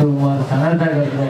今日は真田がいな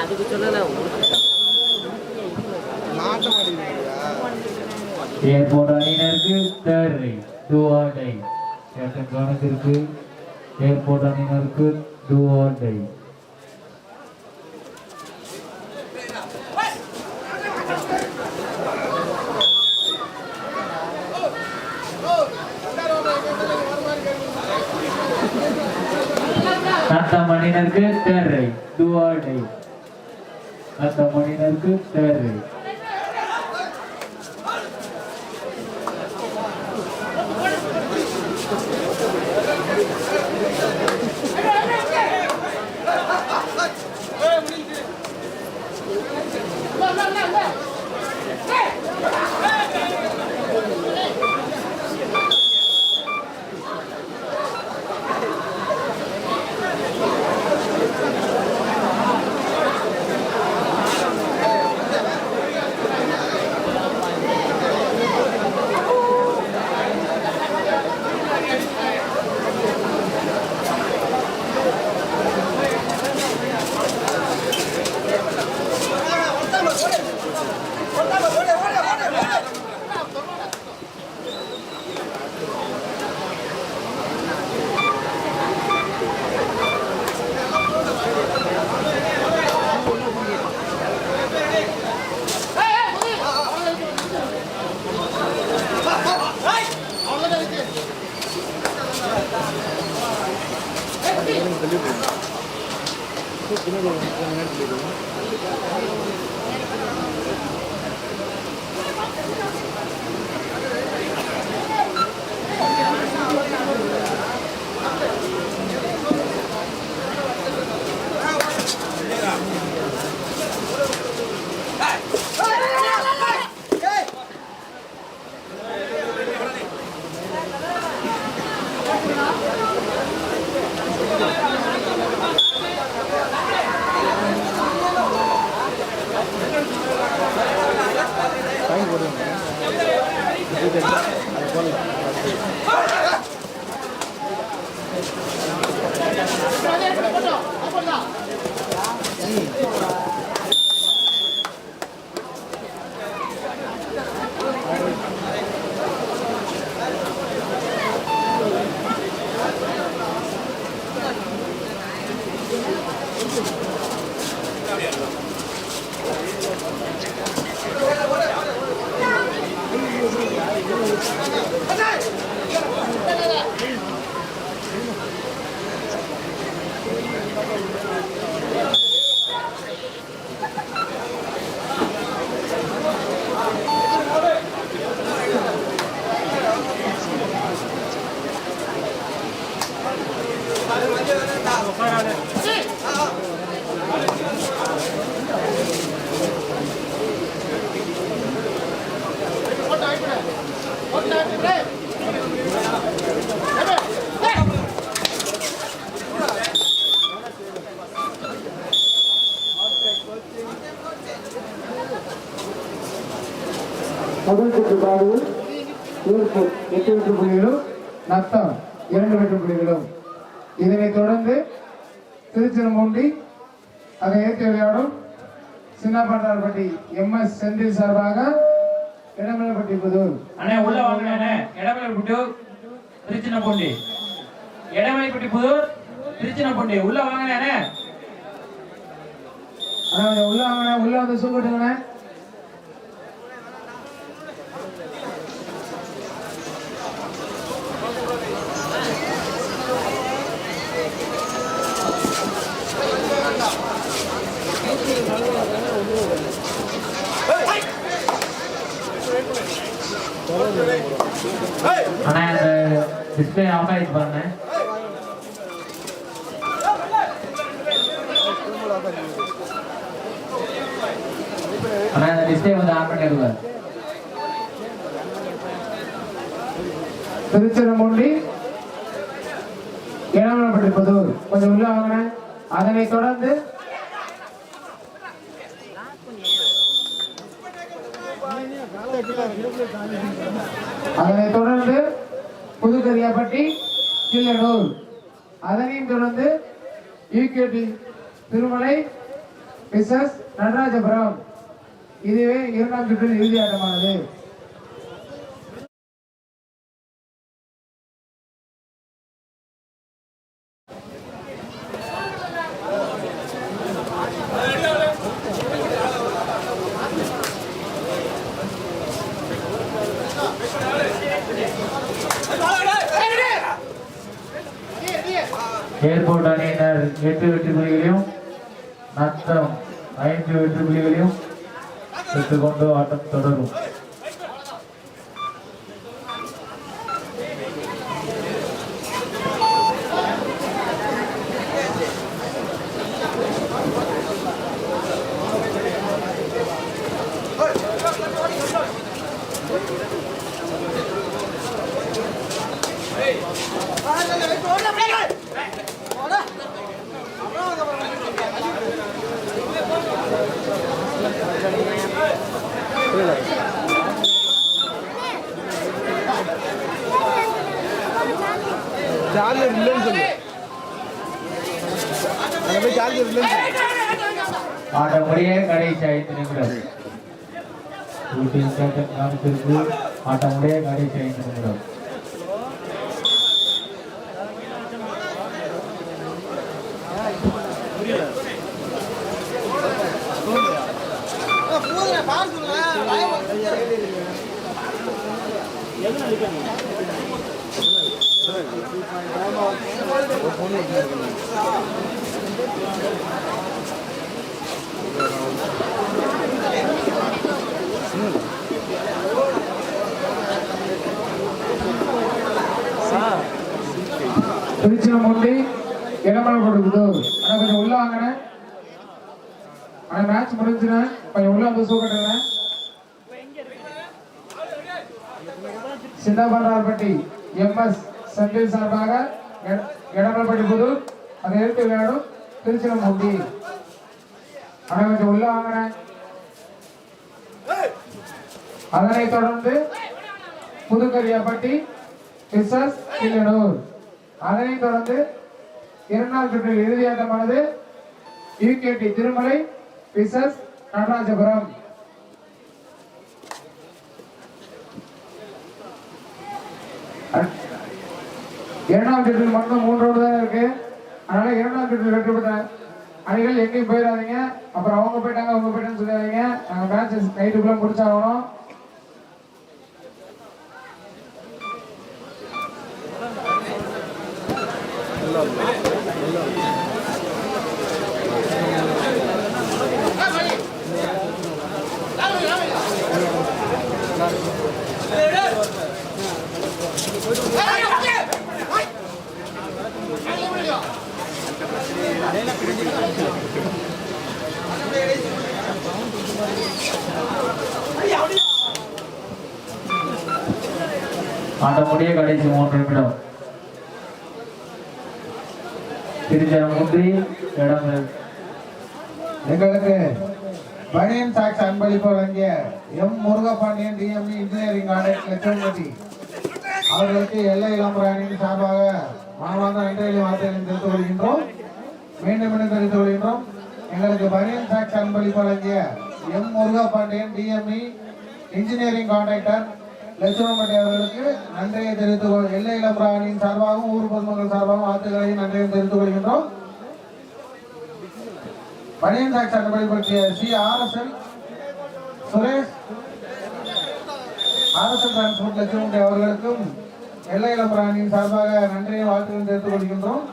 அதுக்கு சொல்லலை ஏர்போர்ட் அணியினருக்கு third right do or die captain கவனத்திற்கு. ஏர்போர்ட் அணியினருக்கு டூ ஆர் டை நத்தம் அணியினருக்கு third right do or Gracias. திருச்சிரமூண்டி அதை ஏற்றி விளையாடும் சின்னப்பட்டார்பட்டி எம் எஸ் செந்தில் சார்பாக இடமலைப்பட்டி புதூர். அண்ணே உள்ள வாங்க அண்ணே. இடமலைப்பட்டு திருச்சினப்பூண்டி இடமலைப்பட்டி புதூர். திருச்சினப்பூண்டி உள்ள வாங்க அண்ணே. உள்ள வாங்கண்ணே உள்ள வந்து சூப்பிட்டுங்கண்ணே அண்ணா அந்த டிஸ்பிளே ஆஃப் ஆயிடுச்சு பாருங்க. அண்ணா அந்த டிஸ்பிளே வந்து ஆன் பண்ணிடுங்க திருச்சிரமூண்டி இடமலைப்பட்டி புதூர். கொஞ்சம் உள்ள வாங்கண்ணே. அதனைத் தொடர்ந்து அதனைத் தொடர்ந்து புதுக்கரியாப்பட்டி கிள்ளனூர். அதனையும் தொடர்ந்து யூகேடி திருமலை மிஸ்ஸஸ் நடராஜபுரம். இதுவே இரண்டாம் சுற்றில் இறுதி ஆட்டமானது. அங்கே போய் சார்ஜர் இல்லைன்னு சொல்லு ஆட்டம் முடிய கடைசி ஐந்து நிமிடம் ஊட்டியின் கேப்டன் காமிச்சிருக்கு ஆட்டம் முடிய கடைசி ஐந்து நிமிடம் திருச்சிரமூண்டி இடமலைப்பட்டி புதூர் அண்ணா கொஞ்சம் உள்ள வாங்கண்ணே அண்ணா மேட்ச் முடிஞ்சுண்ணே கொஞ்சம் உள்ள வந்து சூக்கட்டுங்க சின்னபண்டார்பட்டி எம்எஸ் செந்தில் சார்பாக எட- இடமலைப்பட்டி புதூர் அதை எடுத்து விளையாடும் திருச்சிரமூண்டி அண்ணா கொஞ்சம் உள்ள வாங்கண்ணே அதனை தொடர்ந்து புதுக்கரியாப்பட்டி எஸ்எஸ் கிள்ளனூர் அதனை தொடர்ந்து இரண்டாம் சுற்றில் இறுதியாட்டமானது யூகேடி திருமலை பிசஸ் நடராஜபுரம். இரண்டாம் சுற்றில் மட்டும் மூன்று தான் இருக்கு. அதனால இரண்டாம் கட்டத்தில் கட்டப்பட்ட அணிகள் எங்கேயும் போயிடாதீங்க அப்புறம் அவங்க போயிட்டாங்க அவங்க போயிட்டேன்னு சொல்லாதீங்க நாங்கள் மேட்ச் நைட்டுக்குள்ளே முடிச்சாகணும் Hey! ஆட்டமுடைய கடைசி மூன்று நிமிடம். திருச்சரங்குன்றி இடம் எங்களுக்கு பனியன் சாக்ஸ் அன்பளிப்பு வழங்கிய M Murugapandian TME engineering college லட்சுமதி அவர்களுக்கு எல்லை இளம்பராணியின் சார்பாக மனமார்ந்த நன்றிகளை வார்த்தைகளை தெரிவித்துக் கொள்கின்றோம். மீண்டும் மீண்டும் தெரிவித்துக் கொள்கின்றோம். எங்களுக்கு பனியன் சாக்ஸ் அன்பளிப்பு வழங்கிய M Muruga Pandian TME engineering contractor Lakshmanapatti அவர்களுக்கு நன்றியை தெரிவித்துக் கொள் எல்லை இளம்பராணியின் சார்பாகவும் ஊர் பொதுமக்கள் சார்பாகவும் வாழ்த்துக்களையும் நன்றியை தெரிவித்துக் கொள்கின்றோம். பனியன் அன்பளி பற்றிய C RSL Suresh RSL transport Lakshmi அவர்களுக்கும் எல்லை இளம்பராணியின் சார்பாக நன்றியை வாழ்த்துக்கள் தெரிவித்துக் கொள்கின்றோம்.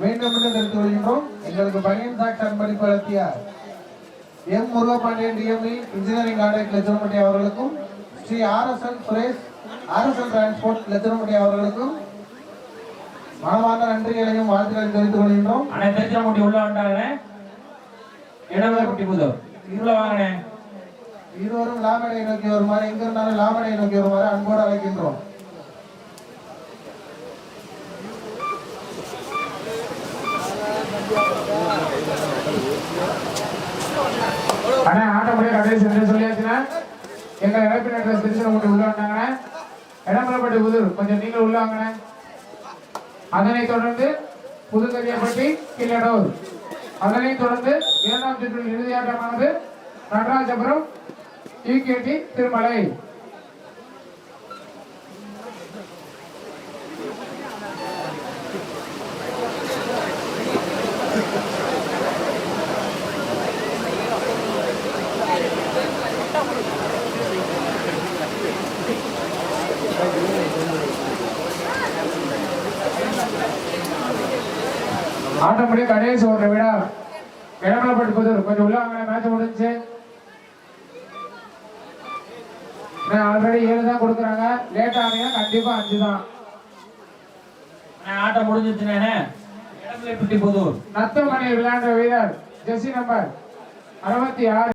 மீண்டும் மீண்டும் தெரிவித்துக் கொள்கின்றோம். எங்களுக்கு பனியன் சாக்ஸ் அன்பளிப்பு அளித்திய M Murugapandian TME engineering college Lakshmi அவர்களுக்கும் Sri RSL Suresh RSL transport Lakshmi அவர்களுக்கும் மனமார்ந்த நன்றிகளையும் வாழ்த்துக்களையும் தெரிவித்துக் கொள்கின்றோம். அண்ணே திருச்சிராப்பள்ளி உள்ள வந்துட்டாங்கண்ணே இடமலைப்பட்டி புதூர் உள்ள வாங்கண்ணே. இருவரும் லாபடை நோக்கி வருமாறு எங்க இருந்தாலும் லாபடை நோக்கி வருமாறு அன்போடு அழைக்கின்றோம். அண்ணா ஆட்டப்படிய கடைசி என்ன சொல்லியாச்சுன்னா எங்க இழப்பின் அட்ரஸ் திருச்சிராப்பள்ளி உள்ள வந்தாங்கண்ணே. இடமலப்பட்டி புதூர் கொஞ்சம் நீங்கள் உள்ள வாங்கண்ணே. அதனைத் தொடர்ந்து புதுக்கரியப்பட்டி கீழடூர் அதனைத் தொடர்ந்து இரண்டாம் சுற்றில் இறுதியாட்டமானது நடராஜபுரம் யூகேடி திருமலை. ஆட்டப்படி கடைசி ஒரு விழா கிளம்பலப்பட்டு புதூர் கொஞ்சம் உள்ள மேட்ச் முடிஞ்சு. ஆல்ரெடி ஏழு தான் கொடுக்குறாங்க. லேட் ஆனீங்க கண்டிப்பா அஞ்சு தான். ஆட்டம் இடமலைப்பட்டி புதூர் நத்தமணி விளையாண்ட வீரர் ஜெர்சி நம்பர் அறுபத்தி ஆறு.